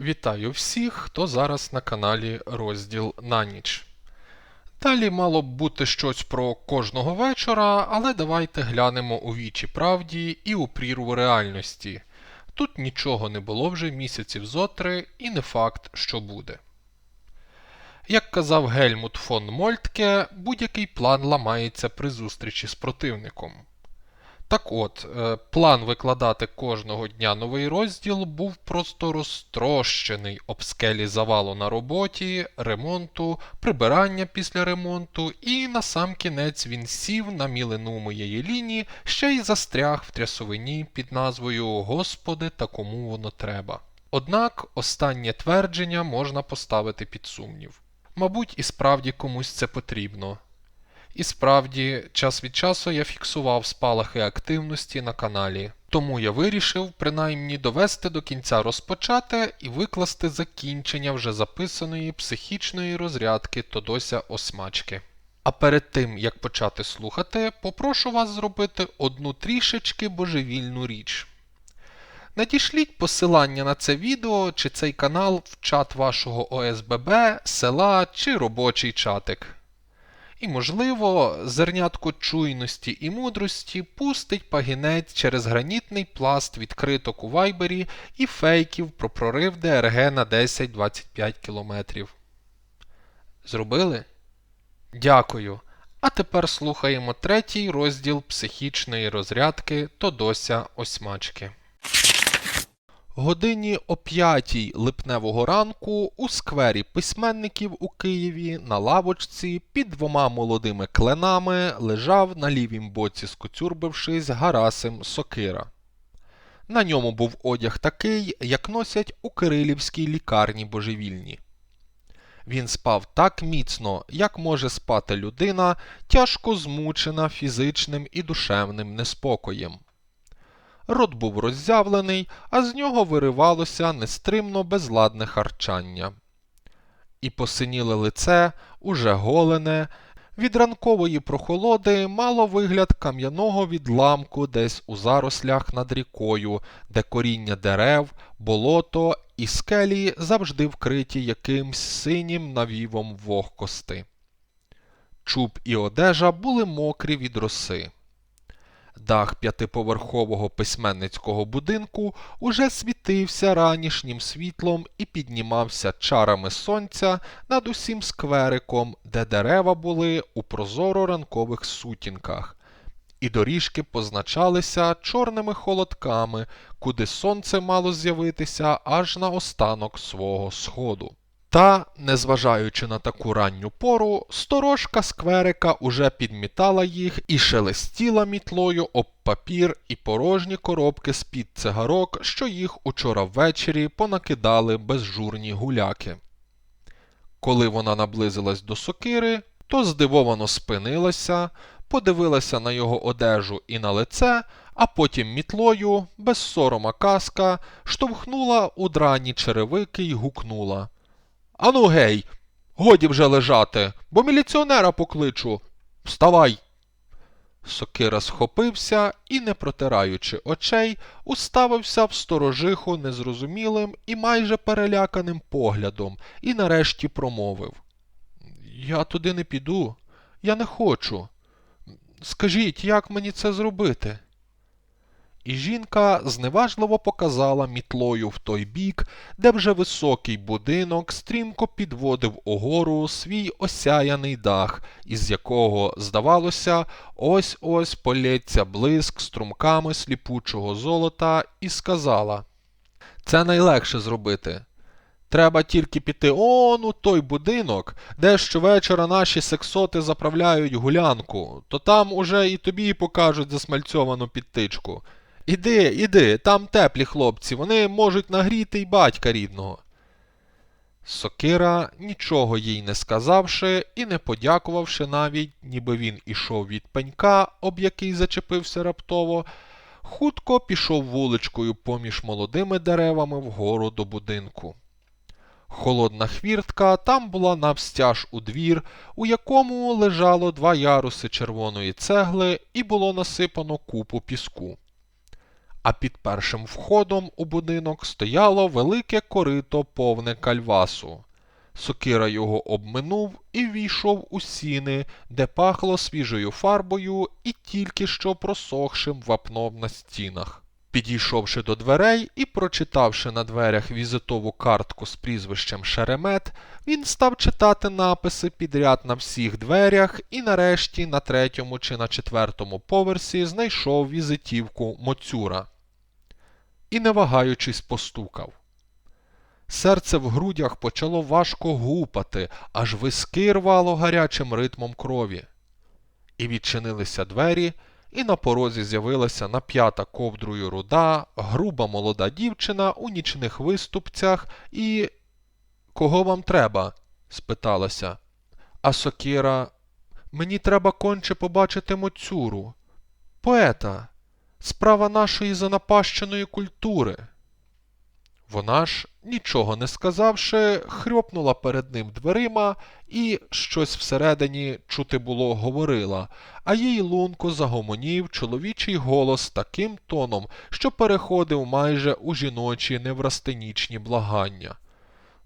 Вітаю всіх, хто зараз на каналі Розділ на ніч. Далі мало б бути щось про кожного вечора, але давайте глянемо у вічі правді і у прірву реальності. Тут нічого не було вже місяців зотри, і не факт, що буде. Як казав Гельмут фон Мольтке, будь-який план ламається при зустрічі з противником. Так от, е, план викладати кожного дня новий розділ був просто розтрощений об скелі завалу на роботі, ремонту, прибирання після ремонту, і на сам кінець він сів на мілину моєї лінії, ще й застряг в трясовині під назвою Господи, та кому воно треба. Однак останнє твердження можна поставити під сумнів. Мабуть, і справді комусь це потрібно. І справді, час від часу я фіксував спалахи активності на каналі, тому я вирішив принаймні довести до кінця розпочати і викласти закінчення вже записаної психічної розрядки Тодося Осмачки. А перед тим як почати слухати, попрошу вас зробити одну трішечки божевільну річ. Надішліть посилання на це відео чи цей канал в чат вашого ОСББ, села чи робочий чатик. І, можливо, зернятко чуйності і мудрості пустить пагінець через гранітний пласт відкриток у вайбері і фейків про прорив ДРГ на 10-25 кілометрів. Зробили? Дякую. А тепер слухаємо третій розділ психічної розрядки Тодося Осьмачки. Годині о п'ятій липневого ранку у сквері письменників у Києві на лавочці під двома молодими кленами лежав на лівім боці, скоцюрбившись, Гарасим Сокира. На ньому був одяг такий, як носять у Кирилівській лікарні божевільні. Він спав так міцно, як може спати людина, тяжко змучена фізичним і душевним неспокоєм. Рот був роззявлений, а з нього виривалося нестримно безладне харчання. І посиніле лице, уже голене, від ранкової прохолоди мало вигляд кам'яного відламку десь у зарослях над рікою, де коріння дерев, болото і скелі завжди вкриті якимсь синім навівом вогкости. Чуб і одежа були мокрі від роси. Дах п'ятиповерхового письменницького будинку уже світився ранішнім світлом і піднімався чарами сонця над усім сквериком, де дерева були у прозоро ранкових сутінках, і доріжки позначалися чорними холодками, куди сонце мало з'явитися аж на останок свого сходу. Та, незважаючи на таку ранню пору, сторожка скверика уже підмітала їх і шелестіла мітлою об папір і порожні коробки з-під цигарок, що їх учора ввечері понакидали безжурні гуляки. Коли вона наблизилась до сокири, то здивовано спинилася, подивилася на його одежу і на лице, а потім мітлою, без сорома каска, штовхнула у драні черевики й гукнула. Ану гей, годі вже лежати, бо міліціонера покличу. Вставай. Сокира схопився і, не протираючи очей, уставився в сторожиху незрозумілим і майже переляканим поглядом і нарешті промовив Я туди не піду, я не хочу. Скажіть, як мені це зробити? І жінка зневажливо показала мітлою в той бік, де вже високий будинок стрімко підводив угору свій осяяний дах, із якого, здавалося, ось ось полється блиск струмками сліпучого золота, і сказала Це найлегше зробити. Треба тільки піти он у той будинок, де щовечора наші сексоти заправляють гулянку, то там уже і тобі покажуть засмальцьовану підтичку. Іди, іди, там теплі хлопці, вони можуть нагріти й батька рідного. Сокира, нічого їй не сказавши і не подякувавши навіть, ніби він ішов від пенька, об який зачепився раптово, хутко пішов вуличкою поміж молодими деревами вгору до будинку. Холодна хвіртка там була навстяж у двір, у якому лежало два яруси червоної цегли і було насипано купу піску. А під першим входом у будинок стояло велике корито повне кальвасу. Сокира його обминув і війшов у сіни, де пахло свіжою фарбою і тільки що просохшим вапном на стінах. Підійшовши до дверей і прочитавши на дверях візитову картку з прізвищем Шеремет, він став читати написи підряд на всіх дверях і нарешті на третьому чи на четвертому поверсі знайшов візитівку Моцюра. І, не вагаючись, постукав. Серце в грудях почало важко гупати, аж виски рвало гарячим ритмом крові. І відчинилися двері, і на порозі з'явилася нап'ята ковдрою руда, груба молода дівчина у нічних виступцях і. Кого вам треба? спиталася. А сокира. Мені треба конче побачити моцюру. Поета, справа нашої занапащеної культури. Вона ж, нічого не сказавши, хрьопнула перед ним дверима і щось всередині чути було говорила, а їй лунко загомонів чоловічий голос таким тоном, що переходив майже у жіночі неврастенічні благання.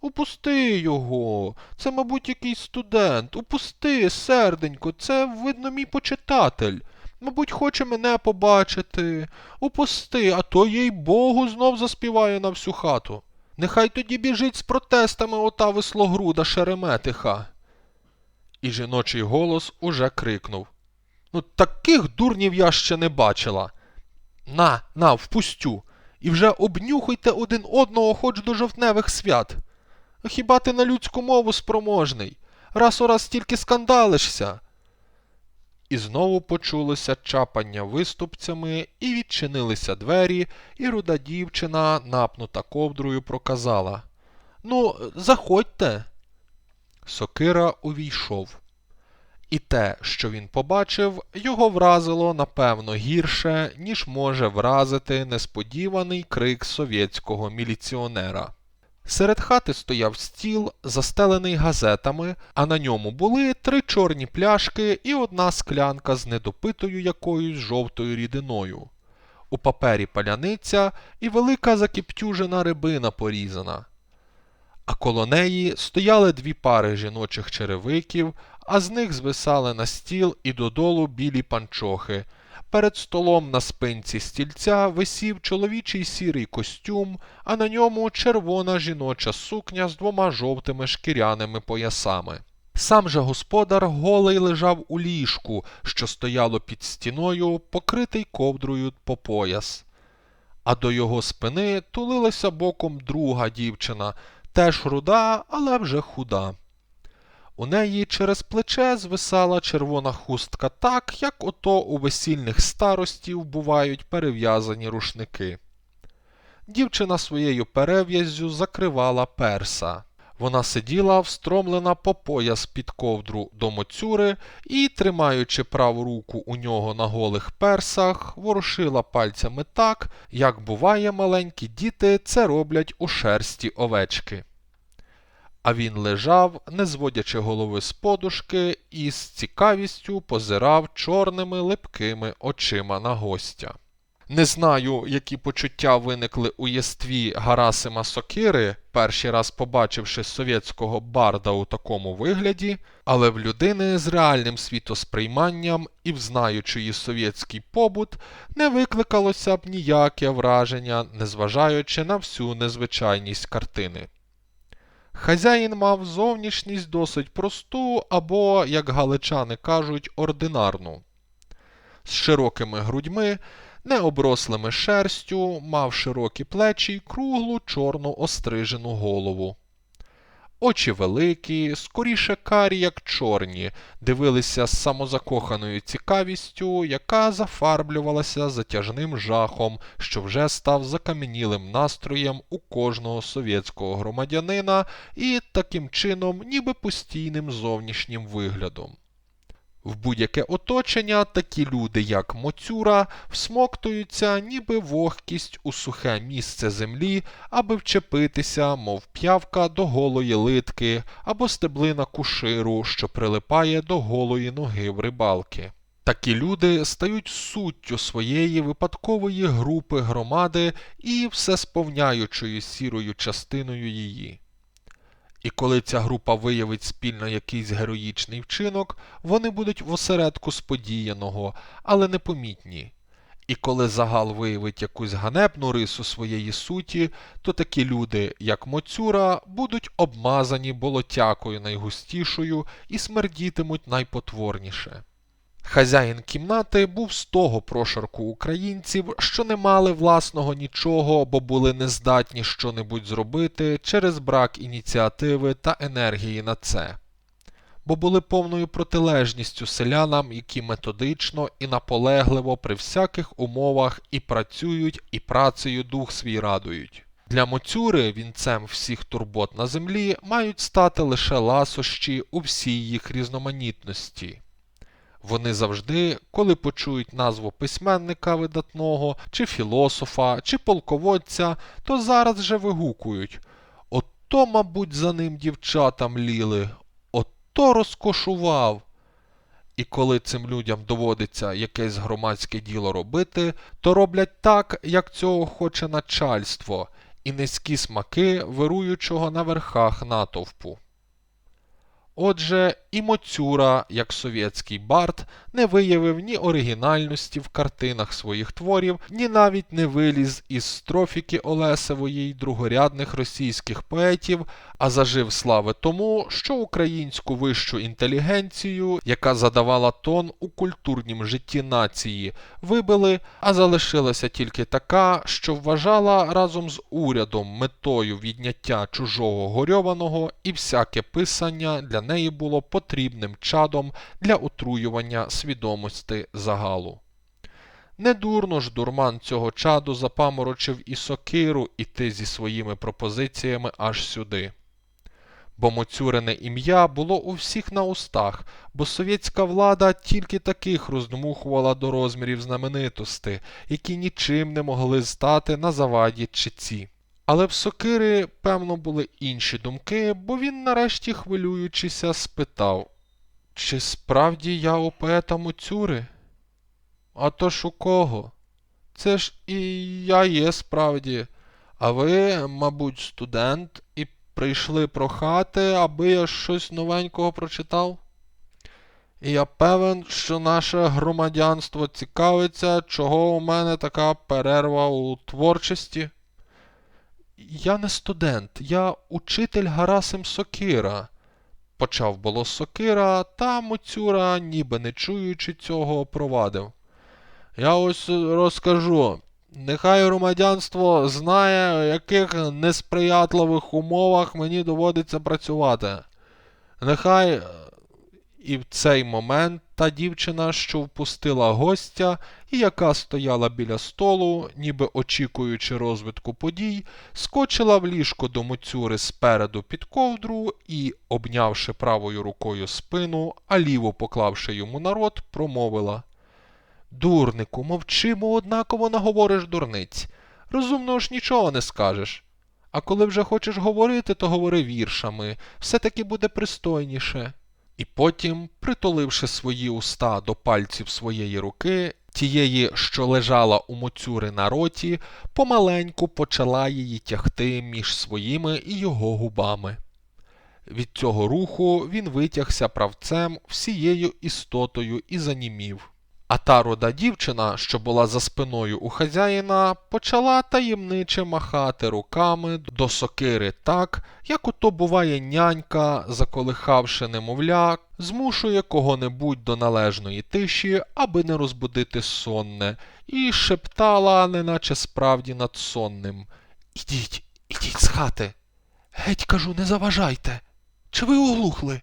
Упусти його, це, мабуть, якийсь студент. Упусти, серденько, це, видно, мій почитатель. Мабуть, хоче мене побачити. Упусти, а то, їй Богу, знов заспіває на всю хату. Нехай тоді біжить з протестами ота вислогруда шереметиха. І жіночий голос уже крикнув. Ну, таких дурнів я ще не бачила. На, на, впустю. І вже обнюхуйте один одного хоч до жовтневих свят. Хіба ти на людську мову спроможний? Раз у раз тільки скандалишся. І знову почулося чапання виступцями, і відчинилися двері, і руда дівчина, напнута ковдрою, проказала Ну, заходьте. Сокира увійшов. І те, що він побачив, його вразило напевно гірше, ніж може вразити несподіваний крик совєтського міліціонера. Серед хати стояв стіл, застелений газетами, а на ньому були три чорні пляшки і одна склянка з недопитою якоюсь жовтою рідиною. У папері паляниця і велика закіптюжена рибина порізана. А коло неї стояли дві пари жіночих черевиків, а з них звисали на стіл і додолу білі панчохи. Перед столом на спинці стільця висів чоловічий сірий костюм, а на ньому червона жіноча сукня з двома жовтими шкіряними поясами. Сам же господар голий лежав у ліжку, що стояло під стіною, покритий ковдрою по пояс. А до його спини тулилася боком друга дівчина, теж руда, але вже худа. У неї через плече звисала червона хустка так, як ото у весільних старостів бувають перев'язані рушники. Дівчина своєю перев'яззю закривала перса. Вона сиділа встромлена по пояс під ковдру до моцюри і, тримаючи праву руку у нього на голих персах, ворушила пальцями так, як буває маленькі діти це роблять у шерсті овечки а він лежав, не зводячи голови з подушки, і з цікавістю позирав чорними липкими очима на гостя. Не знаю, які почуття виникли у єстві Гарасима Сокири, перший раз побачивши совєтського барда у такому вигляді, але в людини з реальним світосприйманням і взнаючи її совєтський побут, не викликалося б ніяке враження, незважаючи на всю незвичайність картини. Хазяїн мав зовнішність досить просту або, як галичани кажуть, ординарну. З широкими грудьми, необрослими шерстю, мав широкі плечі й круглу чорну острижену голову. Очі великі, скоріше карі, як чорні, дивилися з самозакоханою цікавістю, яка зафарблювалася затяжним жахом, що вже став закам'янілим настроєм у кожного совєтського громадянина і таким чином, ніби постійним зовнішнім виглядом. В будь-яке оточення такі люди, як Моцюра, всмоктуються, ніби вогкість у сухе місце землі, аби вчепитися, мов п'явка до голої литки або стеблина куширу, що прилипає до голої ноги в рибалки. Такі люди стають суттю своєї випадкової групи громади і все сповняючою сірою частиною її. І коли ця група виявить спільно якийсь героїчний вчинок, вони будуть в осередку сподіяного, але непомітні. І коли загал виявить якусь ганебну рису своєї суті, то такі люди, як Моцюра, будуть обмазані болотякою найгустішою і смердітимуть найпотворніше. Хазяїн кімнати був з того прошарку українців, що не мали власного нічого, бо були нездатні щонебудь зробити через брак ініціативи та енергії на це, бо були повною протилежністю селянам, які методично і наполегливо при всяких умовах і працюють, і працею дух свій радують. Для Моцюри вінцем всіх турбот на землі мають стати лише ласощі у всій їх різноманітності. Вони завжди, коли почують назву письменника видатного, чи філософа, чи полководця, то зараз же вигукують Ото, мабуть, за ним дівчата мліли, ото розкошував. І коли цим людям доводиться якесь громадське діло робити, то роблять так, як цього хоче начальство, і низькі смаки вируючого на верхах натовпу. Отже, і Моцюра, як совєтський бард, не виявив ні оригінальності в картинах своїх творів, ні навіть не виліз із строфіки Олесевої й другорядних російських поетів, а зажив слави тому, що українську вищу інтелігенцію, яка задавала тон у культурнім житті нації, вибили, а залишилася тільки така, що вважала разом з урядом метою відняття чужого горьованого і всяке писання для неї було потрібним чадом для отруювання свідомості загалу. Недурно ж дурман цього чаду запаморочив і сокиру іти зі своїми пропозиціями аж сюди. Бо Моцюрине ім'я було у всіх на устах, бо совєтська влада тільки таких роздмухувала до розмірів знаменитости, які нічим не могли стати на заваді чеці. Але в сокири, певно, були інші думки, бо він, нарешті, хвилюючися, спитав Чи справді я у поета Моцюри? А то ж у кого? Це ж і я є справді. А ви, мабуть, студент, прийшли прохати, аби я щось новенького прочитав? І я певен, що наше громадянство цікавиться, чого у мене така перерва у творчості. Я не студент, я учитель Гарасим Сокира. Почав було Сокира, та Моцюра, ніби не чуючи цього, провадив. Я ось розкажу. Нехай громадянство знає, в яких несприятливих умовах мені доводиться працювати. Нехай і в цей момент та дівчина, що впустила гостя, і яка стояла біля столу, ніби очікуючи розвитку подій, скочила в ліжко до Моцюри спереду під ковдру і, обнявши правою рукою спину, а ліву поклавши йому на рот, промовила Дурнику, мовчимо, однаково наговориш дурниць. Розумно ж нічого не скажеш. А коли вже хочеш говорити, то говори віршами, все таки буде пристойніше. І потім, притуливши свої уста до пальців своєї руки, тієї, що лежала у моцюри на роті, помаленьку почала її тягти між своїми і його губами. Від цього руху він витягся правцем всією істотою і занімів. А та рода дівчина, що була за спиною у хазяїна, почала таємниче махати руками до сокири так, як ото буває нянька, заколихавши немовля, змушує кого-небудь до належної тиші, аби не розбудити сонне, і шептала, неначе справді над сонним. Ідіть, ідіть з хати. Геть кажу, не заважайте. Чи ви оглухли?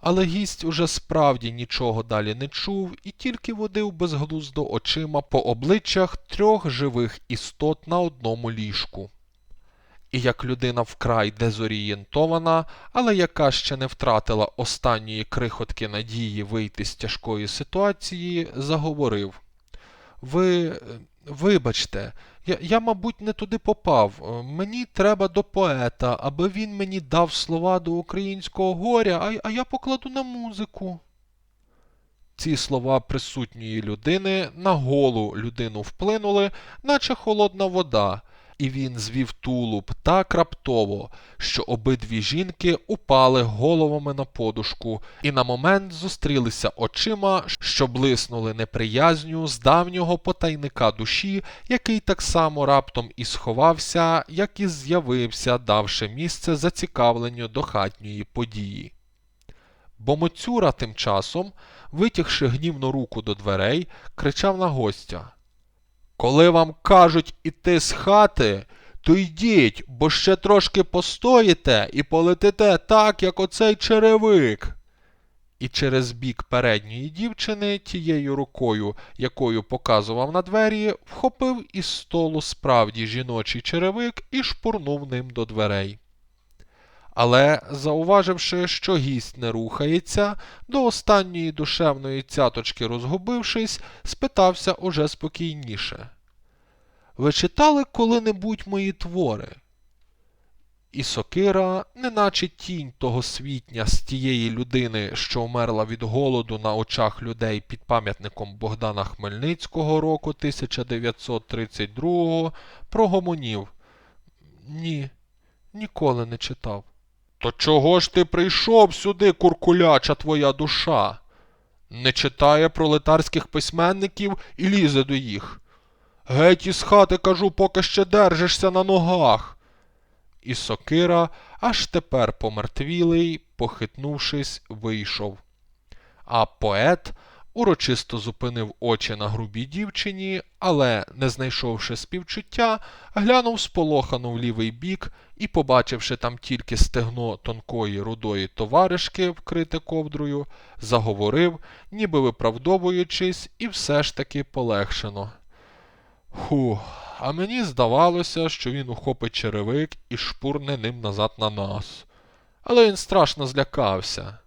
Але гість уже справді нічого далі не чув і тільки водив безглуздо очима по обличчях трьох живих істот на одному ліжку. І як людина вкрай дезорієнтована, але яка ще не втратила останньої крихотки надії вийти з тяжкої ситуації, заговорив Ви, вибачте, я, я, мабуть, не туди попав. Мені треба до поета, аби він мені дав слова до українського горя, а, а я покладу на музику. Ці слова присутньої людини на голу людину вплинули, наче холодна вода, і він звів тулуб так раптово, що обидві жінки упали головами на подушку і на момент зустрілися очима, що блиснули неприязню з давнього потайника душі, який так само раптом і сховався, як і з'явився, давши місце зацікавленню до хатньої події. Бо Моцюра тим часом, витягши гнівну руку до дверей, кричав на гостя. Коли вам кажуть іти з хати, то йдіть, бо ще трошки постоїте і полетите так, як оцей черевик. І через бік передньої дівчини тією рукою, якою показував на двері, вхопив із столу справді жіночий черевик і шпурнув ним до дверей. Але, зауваживши, що гість не рухається, до останньої душевної цяточки розгубившись, спитався уже спокійніше. Ви читали коли-небудь мої твори? І сокира, неначе тінь того світня з тієї людини, що вмерла від голоду на очах людей під пам'ятником Богдана Хмельницького року 1932, прогомонів. Ні, ніколи не читав. То чого ж ти прийшов сюди, куркуляча твоя душа? Не читає пролетарських письменників і лізе до їх. Геть із хати, кажу, поки ще держишся на ногах. І сокира, аж тепер помертвілий, похитнувшись, вийшов. А поет урочисто зупинив очі на грубій дівчині, але, не знайшовши співчуття, глянув сполохано в лівий бік і, побачивши там тільки стегно тонкої рудої товаришки, вкрите ковдрою, заговорив, ніби виправдовуючись, і все ж таки полегшено. Ху, а мені здавалося, що він ухопить черевик і шпурне ним назад на нас. Але він страшно злякався.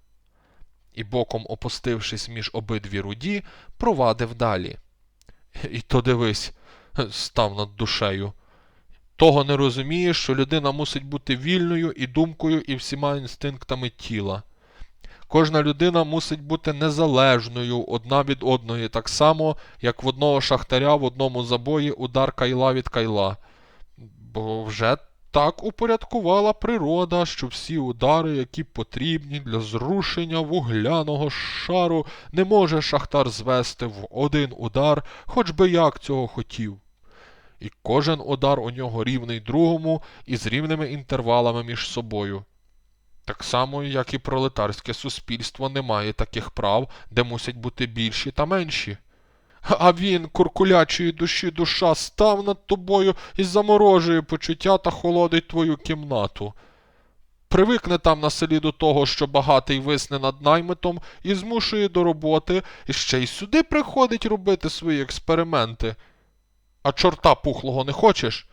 І боком опустившись між обидві руді, провадив далі. І то дивись, став над душею. Того не розумієш, що людина мусить бути вільною і думкою, і всіма інстинктами тіла. Кожна людина мусить бути незалежною одна від одної, так само, як в одного шахтаря в одному забої удар кайла від кайла. Бо вже так упорядкувала природа, що всі удари, які потрібні для зрушення вугляного шару, не може шахтар звести в один удар, хоч би як цього хотів. І кожен удар у нього рівний другому і з рівними інтервалами між собою. Так само, як і пролетарське суспільство не має таких прав, де мусять бути більші та менші. А він, куркулячої душі душа, став над тобою і заморожує почуття та холодить твою кімнату. Привикне там на селі до того, що багатий висне над наймитом і змушує до роботи, і ще й сюди приходить робити свої експерименти. А чорта пухлого не хочеш?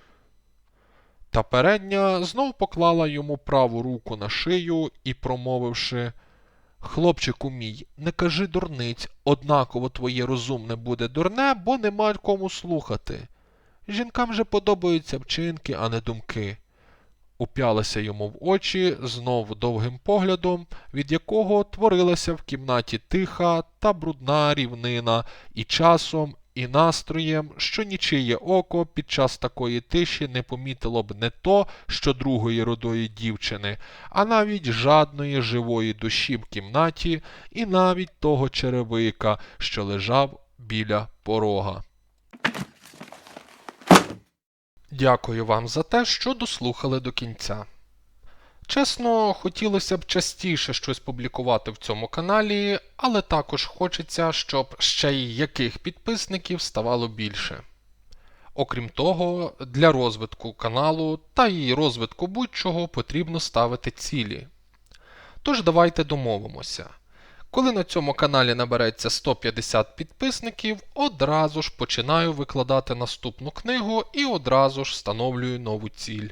Та передня знов поклала йому праву руку на шию і, промовивши Хлопчику мій, не кажи дурниць, однаково твоє розумне буде дурне, бо нема кому слухати. Жінкам же подобаються вчинки, а не думки. Уп'ялася йому в очі знов довгим поглядом, від якого творилася в кімнаті тиха та брудна рівнина, і часом, і настроєм, що нічиє око під час такої тиші не помітило б не то, що другої родої дівчини, а навіть жадної живої душі в кімнаті, і навіть того черевика, що лежав біля порога. Дякую вам за те, що дослухали до кінця. Чесно, хотілося б частіше щось публікувати в цьому каналі, але також хочеться, щоб ще й яких підписників ставало більше. Окрім того, для розвитку каналу та й розвитку будь-чого потрібно ставити цілі. Тож давайте домовимося. Коли на цьому каналі набереться 150 підписників, одразу ж починаю викладати наступну книгу і одразу ж встановлюю нову ціль.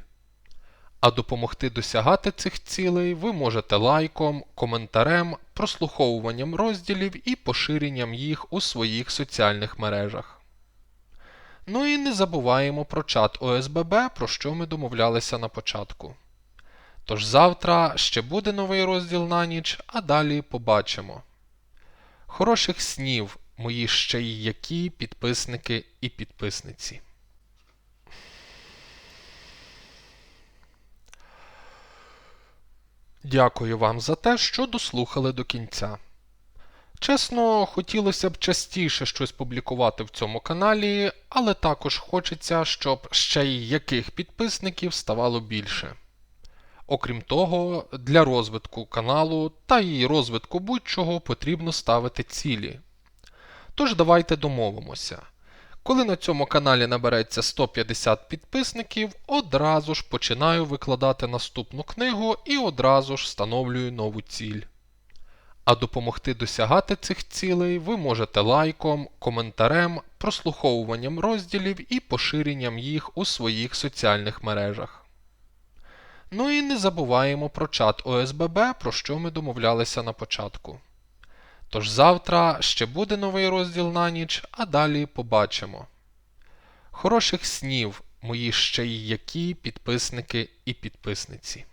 А допомогти досягати цих цілей ви можете лайком, коментарем, прослуховуванням розділів і поширенням їх у своїх соціальних мережах. Ну і не забуваємо про чат ОСББ, про що ми домовлялися на початку. Тож завтра ще буде новий розділ на ніч, а далі побачимо. Хороших снів, мої ще й які підписники і підписниці. Дякую вам за те, що дослухали до кінця. Чесно, хотілося б частіше щось публікувати в цьому каналі, але також хочеться, щоб ще й яких підписників ставало більше. Окрім того, для розвитку каналу та і розвитку будь-чого потрібно ставити цілі. Тож давайте домовимося. Коли на цьому каналі набереться 150 підписників, одразу ж починаю викладати наступну книгу і одразу ж встановлюю нову ціль. А допомогти досягати цих цілей ви можете лайком, коментарем, прослуховуванням розділів і поширенням їх у своїх соціальних мережах. Ну і не забуваємо про чат ОСББ, про що ми домовлялися на початку. Тож завтра ще буде новий розділ на ніч, а далі побачимо. Хороших снів, мої ще й які підписники і підписниці.